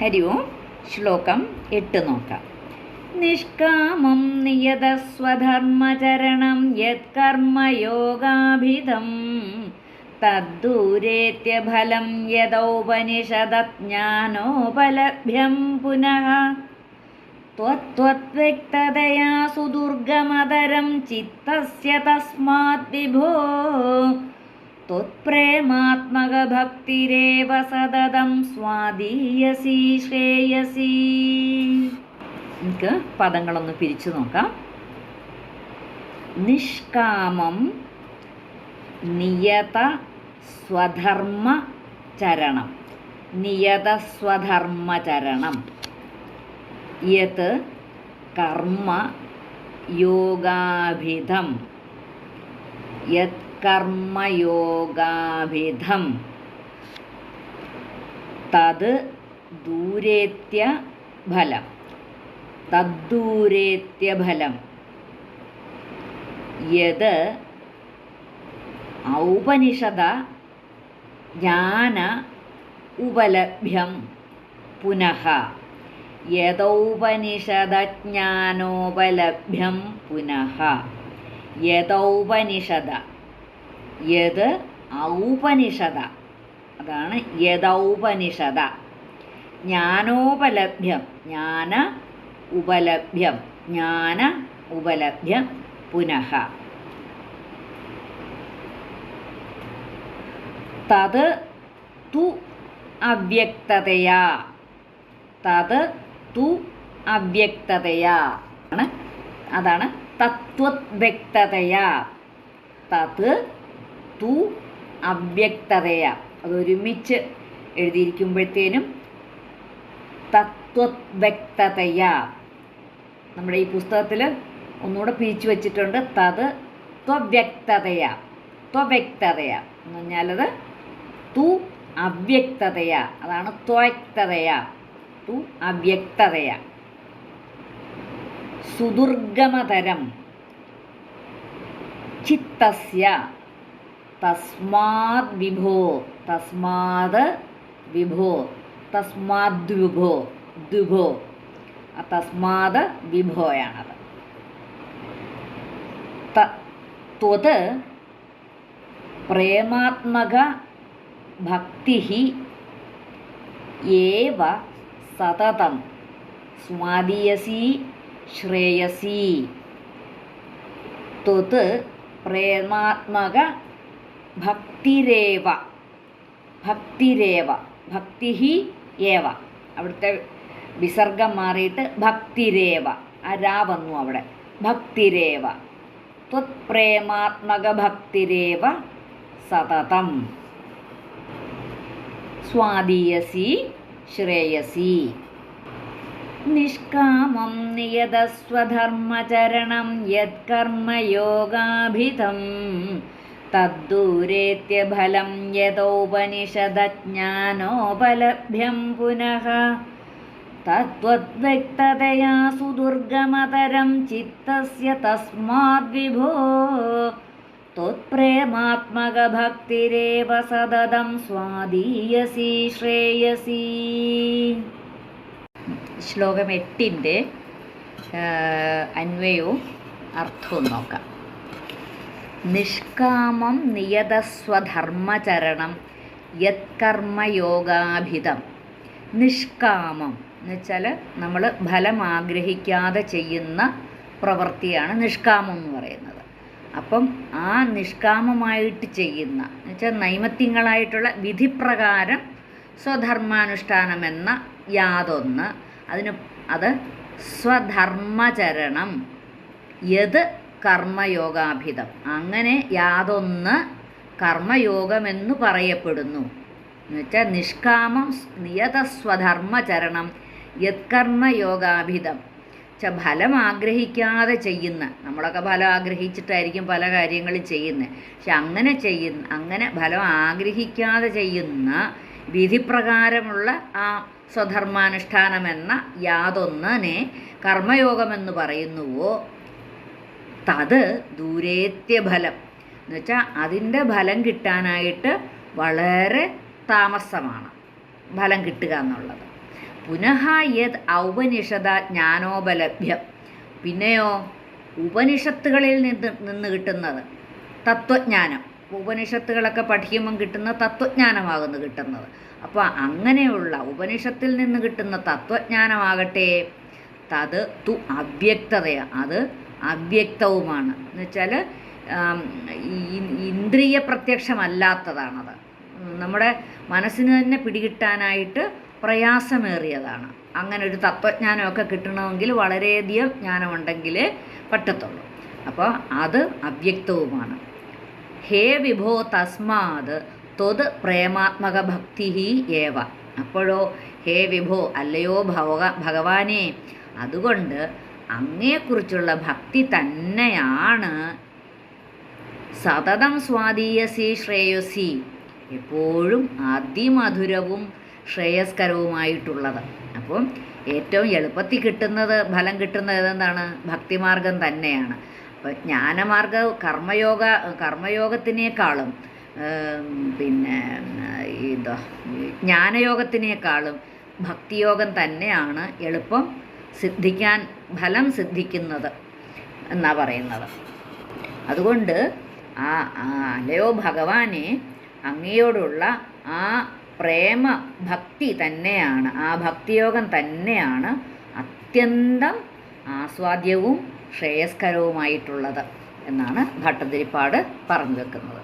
ഹരി ഓം ശ്ലോകം എട്ട് നോക്കാം നിഷ്കാമം നിയതസ്വധർമ്മചരണം യത്കർമ്മയോഗാഭിധം തദ്ദൂരേത്യഫലം യദൗപനിഷദജ്ഞാനോപലഭ്യം പുനഃ त्वत्त्वत्व्यक्ततया सुदुर्गमदरं चित्तस्य तस्मात् विभो त्वत्प्रेमात्मकभक्तिरेव सततं സ്വാദീയസി ശ്രേയസി നമുക്ക് പദങ്ങളൊന്ന് പിരിച്ചു നോക്കാം നിഷ്കാമം നിയത സ്വധർമ്മ ചരണം നിയത സ്വധർമ്മചരണം യത് കർമ്മ യോഗാഭിധം യത് കർമ്മയോഗാഭിധം തത് ദൂരേത്യ ഫലം തദ്ദൂരേത്യ ഫലം യത് ഔപനിഷദ ജ്ഞാന ഉപലഭ്യം പുനഃ യദൗപനിഷദജ്ഞാനോപലഭ്യം പുനഃ യഥൗപനിഷദ യത് ഔപനിഷത അതാണ് യദൗപനിഷത ജ്ഞാനോപലഭ്യം ജ്ഞാന ഉപലഭ്യം ജ്ഞാന ഉപലഭ്യം പുനഃ. തത് തു അവ്യക്തതയാ. തത് തു അവ്യക്തതയാ. ആണ് അതാണ് തത്വവ്യക്തതയാ. തത് തു അവ്യക്തതയാ. അതൊരുമിച്ച് എഴുതിയിരിക്കുമ്പോഴത്തേനും തത്വവ്യക്തതയാ. നമ്മുടെ ഈ പുസ്തകത്തിൽ ഒന്നുകൂടെ പിരിച്ചു വച്ചിട്ടുണ്ട്. തത് ത്വവ്യക്തതയാ. ത്വവ്യക്തതയാ. എന്ന് പറഞ്ഞാലത് തു അവ്യക്തതയ. അതാണ് ത്വക്തതയാ തു അവ്യക്തതയ. സുദുർഗമതരം ചിത്തസ്യ. തസ്മാത് വിഭോ തസ്മാത് വിഭോ തസ്മാത് വിഭോ ദ്വിഭോ ആ തസ്മാത് വിഭോയാണത് ത്വത് പ്രേമാത്മക ഭക്തി ഏവ സതതം സ്വാദീയസി ശ്രേയസി ത്വത് പ്രേമാത്മക ഭക്തിരേവ. ഭക്തിരേവ. ഭക്തി ഏവ. അവിടുത്തെ വിസർഗം മാറിയിട്ട് ഭക്തിരേവ. ആ രാ വന്നു അവിടെ. ഭക്തിരേവ. ത്വത്പ്രേമാത്മക ഭക്തിരേവ സതതം. സ്വാദീയസി ശ്രേയസി. നിഷ്കാമം നിയതസ്വധർമ്മചരണം യത്കർമ്മയോഗാഭിധം തദ്ദൂരേത്യഫലം യഥോപനിഷദജ്ഞാനോപലഭ്യം പുനഃ. തത്വദ്വ്യക്തതയാ സുദുർഗമതരം ചിത്തസ്യ തസ്മാദ്വിഭോ ത്വത്പ്രേമാത്മകഭക്തിരേവ സതതം സ്വാധീയസി ശ്രേയസി. ശ്ലോകം എട്ടിന്റെ അന്വയവും അർത്ഥവും നോക്കാം. നിഷ്കാമം നിയതസ്വധർമ്മചരണം യത്കർമ്മയോഗാഭിതം. നിഷ്കാമം എന്ന് വെച്ചാൽ നമ്മൾ ഫലം ആഗ്രഹിക്കാതെ ചെയ്യുന്ന പ്രവൃത്തിയാണ് നിഷ്കാമം എന്ന് പറയുന്നത്. അപ്പം ആ നിഷ്കാമമായിട്ട് ചെയ്യുന്ന എന്ന് വെച്ചാൽ നൈമത്യങ്ങളായിട്ടുള്ള വിധിപ്രകാരം സ്വധർമാനുഷ്ഠാനം എന്ന യാതൊന്ന്. അതിന് അത് സ്വധർമ്മചരണം. യത് കർമ്മയോഗാഭിതം. അങ്ങനെ യാതൊന്ന് കർമ്മയോഗമെന്നു പറയപ്പെടുന്നു. എന്നുവെച്ചാൽ നിഷ്കാമം നിയതസ്വധർമ്മചരണം യത്കർമ്മയോഗാഭിതം. വെച്ചാൽ ഫലം ആഗ്രഹിക്കാതെ ചെയ്യുന്ന നമ്മളൊക്കെ ഫലം ആഗ്രഹിച്ചിട്ടായിരിക്കും പല കാര്യങ്ങളും ചെയ്യുന്നത് പക്ഷെ അങ്ങനെ ചെയ്യുന്ന അങ്ങനെ ഫലം ആഗ്രഹിക്കാതെ ചെയ്യുന്ന വിധിപ്രകാരമുള്ള ആ സ്വധർമാനുഷ്ഠാനമെന്ന യാതൊന്നിനെ കർമ്മയോഗമെന്ന് പറയുന്നുവോ? തത് ദൂരേത്യഫലം. എന്നുവെച്ചാൽ അതിന്റെ ഫലം കിട്ടാനായിട്ട് വളരെ താമസമാണ് ഫലം കിട്ടുക എന്നുള്ളത്. പുനഃ യത് ഔപനിഷത ജ്ഞാനോപലഭ്യം. പിന്നെയോ ഉപനിഷത്തുകളിൽ നിന്ന് നിന്ന് കിട്ടുന്നത് തത്വജ്ഞാനം. ഉപനിഷത്തുകളൊക്കെ പഠിക്കുമ്പം കിട്ടുന്ന തത്വജ്ഞാനമാകുന്നു കിട്ടുന്നത്. അപ്പോൾ അങ്ങനെയുള്ള ഉപനിഷത്തിൽ നിന്ന് കിട്ടുന്ന തത്വജ്ഞാനമാകട്ടെ. തത് തു അവ്യക്തതയാണ് അത് അവ്യക്തവുമാണ്. എന്ന് വെച്ചാൽ ഇന്ദ്രിയ പ്രത്യക്ഷമല്ലാത്തതാണത് നമ്മുടെ മനസ്സിന് തന്നെ പിടികിട്ടാനായിട്ട് പ്രയാസമേറിയതാണ്. അങ്ങനെ ഒരു തത്വജ്ഞാനമൊക്കെ കിട്ടണമെങ്കിൽ വളരെയധികം ജ്ഞാനമുണ്ടെങ്കിലേ പറ്റത്തുള്ളൂ. അപ്പോൾ അത് അവ്യക്തവുമാണ്. ഹേ വിഭോ തസ്മാത് ത്വത് പ്രേമാത്മക ഭക്തി ഏവ. അപ്പോഴോ ഹേ വിഭോ അല്ലയോ ഭവ ഭഗവാനെ അതുകൊണ്ട് അങ്ങയെക്കുറിച്ചുള്ള ഭക്തി തന്നെയാണ്. സതതം സ്വാധീയസി ശ്രേയസി എപ്പോഴും അതിമധുരവും ശ്രേയസ്കരവുമായിട്ടുള്ളത്. അപ്പം ഏറ്റവും എളുപ്പത്തിൽ കിട്ടുന്നത് ഫലം കിട്ടുന്നത് എന്താണ്? ഭക്തിമാർഗം തന്നെയാണ്. അപ്പോൾ ജ്ഞാനമാർഗ കർമ്മയോഗ കർമ്മയോഗത്തിനേക്കാളും പിന്നെ ഇതാ ജ്ഞാനയോഗത്തിനേക്കാളും ഭക്തിയോഗം തന്നെയാണ് എളുപ്പം. സിദ്ധിക്കാൻ ഫലം സിദ്ധിക്കുന്നത് എന്നാ പറയുന്നത്. അതുകൊണ്ട് ആ അലയോ ഭഗവാനെ അങ്ങയോടുള്ള ആ പ്രേമ ഭക്തി തന്നെയാണ് ആ ഭക്തിയോഗം തന്നെയാണ് അത്യന്തം ആസ്വാദ്യവും ശ്രേയസ്കരവുമായിട്ടുള്ളത് എന്നാണ് ഭട്ടതിരിപ്പാട് പറഞ്ഞു വെക്കുന്നത്.